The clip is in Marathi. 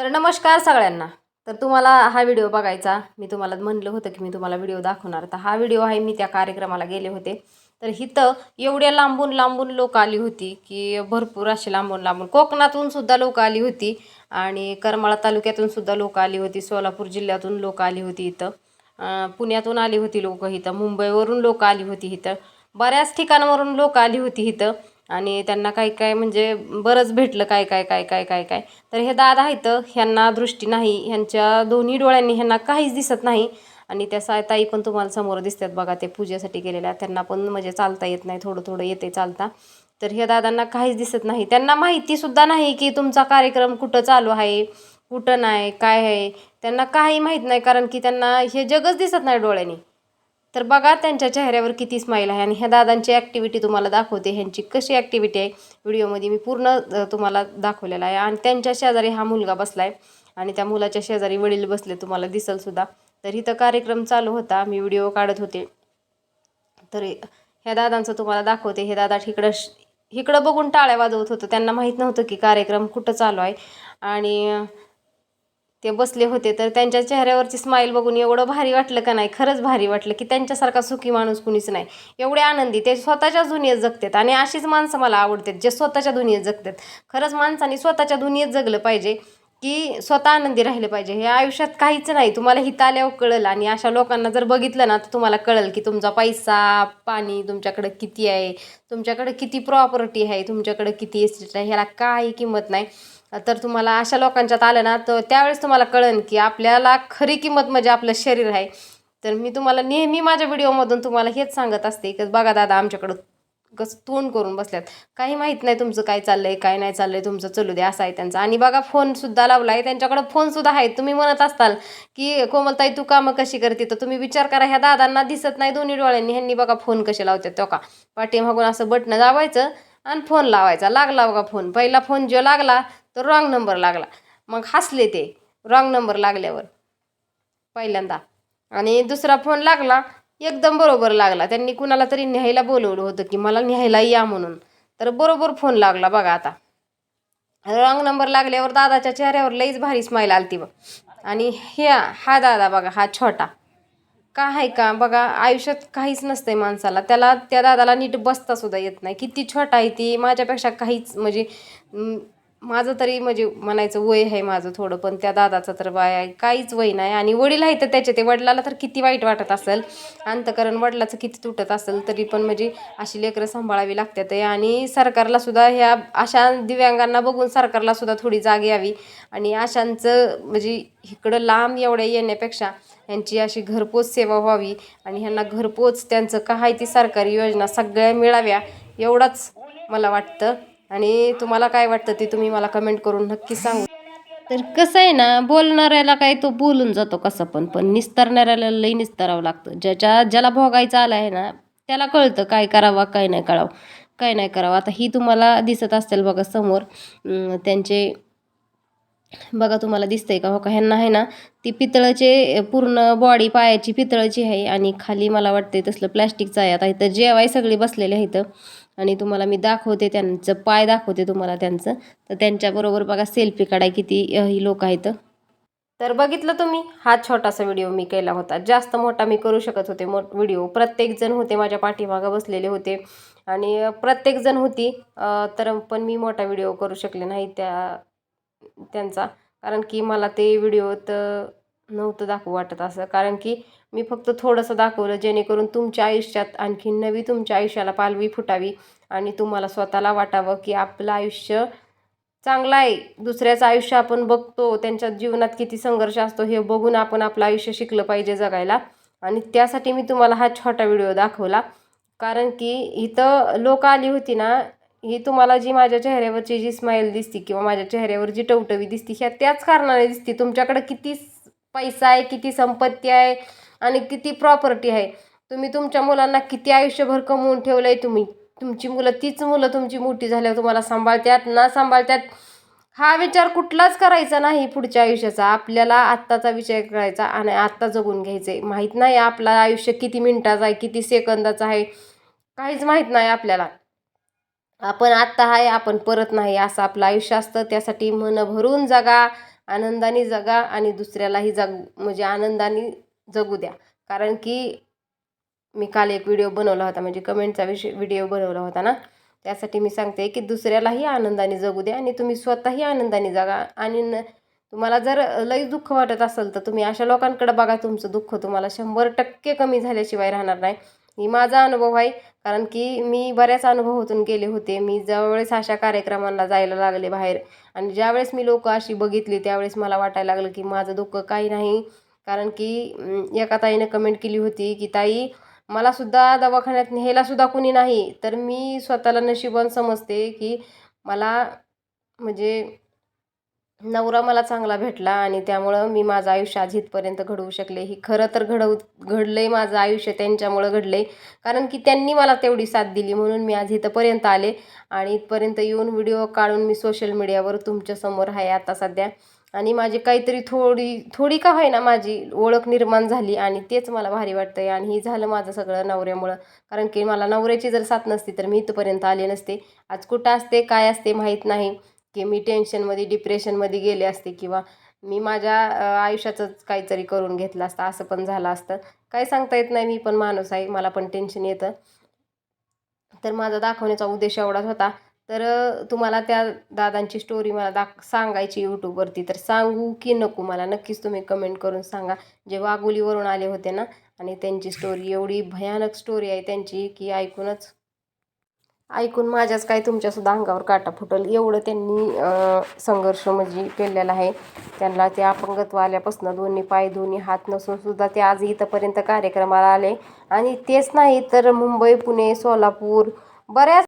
तर नमस्कार सगळ्यांना. तर तुम्हाला हा व्हिडिओ बघायचा. मी तुम्हाला म्हणलं होतं की मी तुम्हाला व्हिडिओ दाखवणार. तर हा व्हिडिओ आहे मी त्या कार्यक्रमाला गेले होते. तर इथं एवढ्या लांबून लांबून लोक आली होती की भरपूर अशी लांबून लांबून. कोकणातून सुद्धा लोक आली होती आणि करमाळा तालुक्यातून सुद्धा लोक आली होती. सोलापूर जिल्ह्यातून लोक आली होती इथं. पुण्यातून आली होती लोक इथं. मुंबईवरून लोक आली होती इथं. बऱ्याच ठिकाणावरून लोक आली होती इथं. आणि त्यांना काय काय म्हणजे बरंच भेटलं काय काय काय काय काय काय. तर हे दादा आहेत ह्यांना दृष्टी नाही ह्यांच्या दोन्ही डोळ्यांनी ह्यांना काहीच दिसत नाही. आणि त्या सा ताई पण तुम्हाला समोर दिसतात बघा ते पूजेसाठी गेलेल्या. त्यांना पण म्हणजे चालता येत नाही थोडं थोडं येते चालता. तर ह्या दादांना काहीच दिसत नाही. त्यांना माहितीसुद्धा नाही की तुमचा कार्यक्रम कुठं चालू आहे कुठं नाही काय आहे. त्यांना काही माहीत नाही कारण की त्यांना हे जगच दिसत नाही डोळ्यांनी. तर बघा त्यांच्या चेहऱ्यावर किती स्माईल आहे. आणि ह्या दादांची ॲक्टिव्हिटी तुम्हाला दाखवते. ह्यांची कशी ॲक्टिव्हिटी आहे. व्हिडिओमध्ये मी पूर्ण तुम्हाला दाखवलेला आहे. आणि त्यांच्या शेजारी हा मुलगा बसला आहे आणि त्या मुलाच्या शेजारी वडील बसले तुम्हाला दिसल सुद्धा. तर इथं कार्यक्रम चालू होता. मी व्हिडिओ काढत होते. तर ह्या दादांचं तुम्हाला दाखवते. हे दादा इकडं श- इकडं बघून टाळ्या वाजवत होतं. त्यांना माहीत नव्हतं की कार्यक्रम कुठं चालू आहे. आणि ते बसले होते तर त्यांच्या चेहऱ्यावरची स्माईल बघून एवढं भारी वाटलं का नाही? खरंच भारी वाटलं की त्यांच्यासारखा सुखी माणूस कुणीच नाही. एवढे आनंदी ते स्वतःच्या दुनियेत जगतात आणि अशीच माणसं मला आवडतात जे स्वतःच्या दुनियेत जगतात. खरंच माणसाने स्वतःच्या दुनियेत जगलं पाहिजे की स्वतः आनंदी राहिलं पाहिजे. हे आयुष्यात काहीच नाही. तुम्हाला हित आल्यावर कळलं आणि अशा लोकांना जर बघितलं ना तर तुम्हाला कळेल की तुमचा पैसा पाणी तुमच्याकडं किती आहे तुमच्याकडं किती प्रॉपर्टी आहे तुमच्याकडं किती एस्टेट आहे ह्याला काही किंमत नाही. तर तुम्हाला अशा लोकांच्यात आलं ना तर त्यावेळेस तुम्हाला कळेन की आपल्याला खरी किंमत म्हणजे आपलं शरीर आहे. तर मी तुम्हाला नेहमी माझ्या व्हिडिओमधून तुम्हाला हेच सांगत असते की बघा दादा आमच्याकडं कसं तोंड करून बसल्यात. काही माहीत नाही तुमचं काय चाललंय काय नाही चाललंय तुमचं चलू दे असं आहे त्यांचं. आणि बघा फोनसुद्धा लावला आहे त्यांच्याकडं फोनसुद्धा आहे. तुम्ही म्हणत असताल की कोमलताई तू कामं कशी करते? तर तुम्ही विचार करा ह्या दादांना दिसत नाही दोन्ही डोळ्यांनी. ह्यांनी बघा फोन कसे लावतात तो का? पाठीमागून असं बटणं दाबायचं. आणि फोन लावायचा. लागला बघा फोन. पहिला फोन जो लागला तर रॉंग नंबर लागला. मग हसले ते. रॉंग नंबर लागल्यावर. पहिल्यांदा. आणि दुसरा फोन लागला एकदम बरोबर लागला. त्यांनी कुणाला तरी न्यायला बोलवलं होतं की मला न्यायला या म्हणून. तर बरोबर फोन लागला बघा आता. रॉंग नंबर लागल्यावर दादाच्या चेहऱ्यावर लईच भारी स्माईल आलती बघ. आणि ह्या हा दादा बघा हा छोटा. का आहे का? बघा आयुष्यात काहीच नसतंय माणसाला. त्याला त्या दादाला नीट बसता सुद्धा येत नाही. किती छोटा आहे ती माझ्यापेक्षा काहीच म्हणजे माझं तरी म्हणजे म्हणायचं वय आहे माझं थोडं पण त्या दादाचं तर बाय आहे काहीच वय नाही. आणि वडील आहे तर त्याचे ते वडिलाला तर किती वाईट वाटत असेल. अंतकरण वडिलाचं किती तुटत असेल तरी पण म्हणजे अशी लेकरं सांभाळावी लागतात. आहे आणि सरकारला सुद्धा ह्या अशा दिव्यांगांना बघून सरकारला सुद्धा थोडी जाग यावी. आणि अशांचं म्हणजे इकडं लांब एवढ्या येण्यापेक्षा यांची अशी घरपोच सेवा व्हावी. आणि ह्यांना घरपोच त्यांचं काय ती सरकारी योजना सगळ्या मिळाव्या एवढाच मला वाटतं. आणि तुम्हाला काय वाटतं ते तुम्ही मला कमेंट करून नक्की सांगू. तर कसं आहे ना बोलणाऱ्याला काय तो बोलून जातो कसं पण पण निस्तारणाऱ्याला लई निस्तारावं लागतं. ज्याच्या ज्याला भोगायचं आलं आहे ना त्याला कळतं काय करावं काय नाही करावं काय नाही करावं. आता ही तुम्हाला दिसत असेल बघा समोर त्यांचे बघा तुम्हाला दिसतंय का हो का? ह्यांना आहे ना ती पितळाचे पूर्ण बॉडी पायाची पितळाची आहे आणि खाली मला वाटते तसलं प्लॅस्टिकचं आहे. आता इथं जेवाय सगळे बसलेले आहेत. आणि तुम्हाला मी दाखवते त्यांचं पाय दाखवते तुम्हाला त्यांचं. तर त्यांच्याबरोबर बघा सेल्फी काढाय किती ही लोक आहेत. तर बघितलं तुम्ही हा छोटासा व्हिडिओ मी केला होता. जास्त मोठा मी करू शकत होते मो व्हिडिओ प्रत्येकजण होते माझ्या पाठीमागं बसलेले होते. आणि प्रत्येकजण होती तर पण मी मोठा व्हिडिओ करू शकले नाही त्या त्यांचा. कारण की मला ते व्हिडिओत नव्हतं दाखवू वाटत असं. कारण की मी फक्त थोडंसं दाखवलं जेणेकरून तुमच्या आयुष्यात आणखी नवी तुमच्या आयुष्याला पालवी फुटावी आणि तुम्हाला स्वतःला वाटावं की आपलं आयुष्य चांगलं आहे. दुसऱ्याचं आयुष्य आपण बघतो त्यांच्या जीवनात किती संघर्ष असतो हे बघून आपण आपलं आयुष्य शिकलं पाहिजे जगायला. आणि त्यासाठी मी तुम्हाला हा छोटा व्हिडिओ दाखवला. कारण की इथं लोक आली होती ना ही तुम्हाला जी माझ्या चेहऱ्यावरची जी स्माईल दिसती किंवा माझ्या चेहऱ्यावर जी टवटवी दिसती ह्या त्याच कारणाने दिसती. तुमच्याकडे किती पैसा आहे किती संपत्ती आहे आणि किती प्रॉपर्टी आहे. तुम्ही तुमच्या मुलांना किती आयुष्यभर कमवून ठेवलं आहे तुम्ही. तुमची मुलं तीच मुलं तुमची मोठी झाल्यावर तुम्हाला सांभाळतात ना सांभाळत्यात. हा विचार कुठलाच करायचा नाही पुढच्या आयुष्याचा. आपल्याला आत्ताचा विचार करायचा आणि आत्ता जगून घ्यायचं आहे माहीत नाही आपलं आयुष्य किती मिनिटाचं आहे किती सेकंदाचं आहे. काहीच माहीत नाही आपल्याला. आपण आत्ता आहे आपण परत नाही. असं आपलं आयुष्य असतं. त्यासाठी मन भरून जगा आनंदाने जगा आणि दुसऱ्यालाही जग म्हणजे आनंदाने जगू द्या. कारण की मी काल एक व्हिडिओ बनवला होता म्हणजे कमेंटचा विषय व्हिडिओ बनवला होता ना? त्यासाठी मी सांगते की दुसऱ्यालाही आनंदाने जगू द्या आणि तुम्ही स्वतःही आनंदाने जगा. आणि न तुम्हाला जर लई दुःख वाटत असेल तर तुम्ही अशा लोकांकडे बघा तुमचं दुःख तुम्हाला शंभर टक्के कमी झाल्याशिवाय राहणार नाही. ही माझा अनुभव आहे कारण की मी बऱ्याच अनुभवातून गेले होते. मी ज्यावेळेस अशा कार्यक्रमांना जायला लागले बाहेर आणि ज्यावेळेस मी लोक अशी बघितली त्यावेळेस मला वाटायला लागलं की माझं दुःख काही नाही. कारण की एका ताईनं कमेंट केली होती की ताई मलासुद्धा दवाखान्यात न्यायलासुद्धा कुणी नाही. तर मी स्वतःला नशिबन समजते की मला म्हणजे नवरा मला चांगला भेटला आणि त्यामुळं मी माझं आयुष्य आज इथपर्यंत घडवू शकले. ही खरं तर घडवू घडलं आहे माझं आयुष्य त्यांच्यामुळं घडलं आहे कारण की त्यांनी मला तेवढी साथ दिली म्हणून मी आज इथंपर्यंत आले आणि इथपर्यंत येऊन व्हिडिओ काढून मी सोशल मीडियावर तुमच्यासमोर आहे आता सध्या. आणि माझी काहीतरी थोडी थोडी का होईना माझी ओळख निर्माण झाली आणि तेच मला भारी वाटतं आहे आणि हे झालं माझं सगळं नवऱ्यामुळं. कारण की मला नवऱ्याची जर साथ नसती तर मी इथंपर्यंत आले नसते. आज कुठं असते काय असते माहीत नाही. की मी टेन्शनमध्ये डिप्रेशनमध्ये गेले असते किंवा मी माझ्या आयुष्याचंच काहीतरी करून घेतलं असतं असं पण झालं असतं. काय सांगता येत नाही मी पण माणूस आहे मला पण टेन्शन येतं. तर माझा दाखवण्याचा उद्देश एवढाच होता. तर तुम्हाला त्या दादांची स्टोरी मला दाख सांगायची यूट्यूबवरती तर सांगू की नको मला? नक्कीच तुम्ही कमेंट करून सांगा. जे वाघोलीवरून आले होते ना आणि त्यांची स्टोरी एवढी भयानक स्टोरी आहे त्यांची की ऐकूनच ऐकून माझ्याच काय तुमच्यासुद्धा अंगावर काटा फुटल. एवढं त्यांनी संघर्ष म्हणजे केलेला आहे. त्यांना ते अपंगत्व आल्यापासून दोन्ही पाय दोन्ही हात नसूनसुद्धा ते आज इथंपर्यंत कार्यक्रमाला आले. आणि तेच नाही तर मुंबई पुणे सोलापूर बऱ्याच